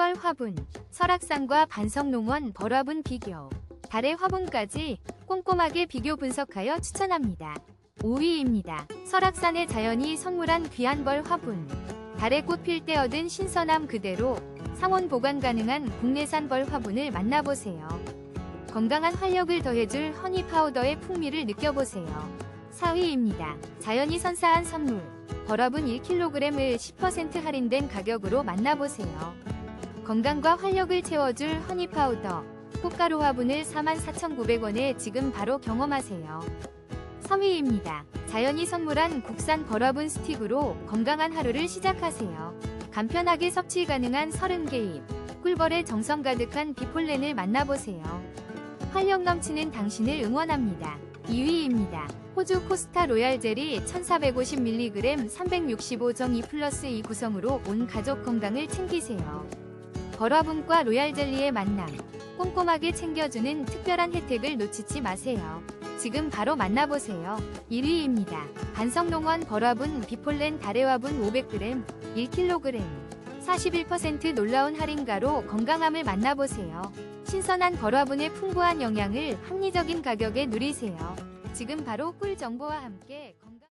꿀벌 화분, 설악산과 반석농원 벌화분 비교, 달의 화분까지 꼼꼼하게 비교 분석하여 추천합니다. 5위입니다. 설악산의 자연이 선물한 귀한 벌 화분. 달의 꽃필 때 얻은 신선함 그대로 상온 보관 가능한 국내산 벌 화분을 만나보세요. 건강한 활력을 더해줄 허니 파우더의 풍미를 느껴보세요. 4위입니다. 자연이 선사한 선물. 벌화분 1kg을 10% 할인된 가격으로 만나보세요. 건강과 활력을 채워줄 허니 파우더. 꽃가루 화분을 44,900원에 지금 바로 경험하세요. 3위입니다. 자연이 선물한 국산 벌화분 스틱으로 건강한 하루를 시작하세요. 간편하게 섭취 가능한 30개입. 꿀벌의 정성 가득한 비폴렌을 만나보세요. 활력 넘치는 당신을 응원합니다. 2위입니다. 호주 코스타 로얄 젤이 1450mg 365.2 플러스 2 구성으로 온 가족 건강을 챙기세요. 벌화분과 로얄 젤리의 만남. 꼼꼼하게 챙겨주는 특별한 혜택을 놓치지 마세요. 지금 바로 만나보세요. 1위입니다. 반성농원 벌화분 비폴렌 다래화분 500g 1kg 41% 놀라운 할인가로 건강함을 만나보세요. 신선한 벌화분의 풍부한 영양을 합리적인 가격에 누리세요. 지금 바로 꿀 정보와 함께 건강